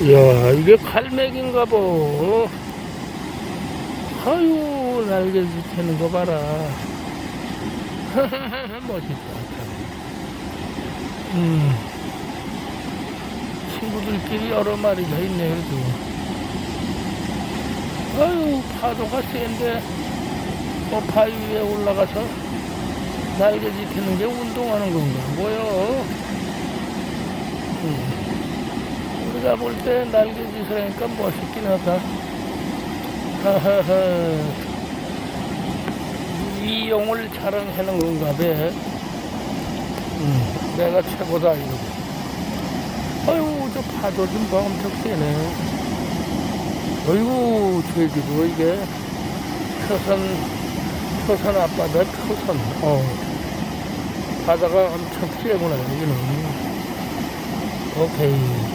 이야, 이게 갈매기인가 보. 아유, 날개 지태는 거 봐라. 멋있다. 음. 친구들끼리 여러 마리가 있네, 그래도. 아유, 파도가 센데, 뭐 바위 위에 올라가서 날개 지태는 게 운동하는 건가, 뭐요? 음. 우리가 볼 때 날개짓을 하니까 멋있긴 하다. 하하하. 이용을 자랑하는 건가 봐. 음, 내가 최고다, 이러고. 아유, 저 파도 좀 봐, 엄청 세네. 어이구, 제주도 이게 표선, 표선 앞바다 표선. 어. 바다가 엄청 세구나, 여기는. 오케이.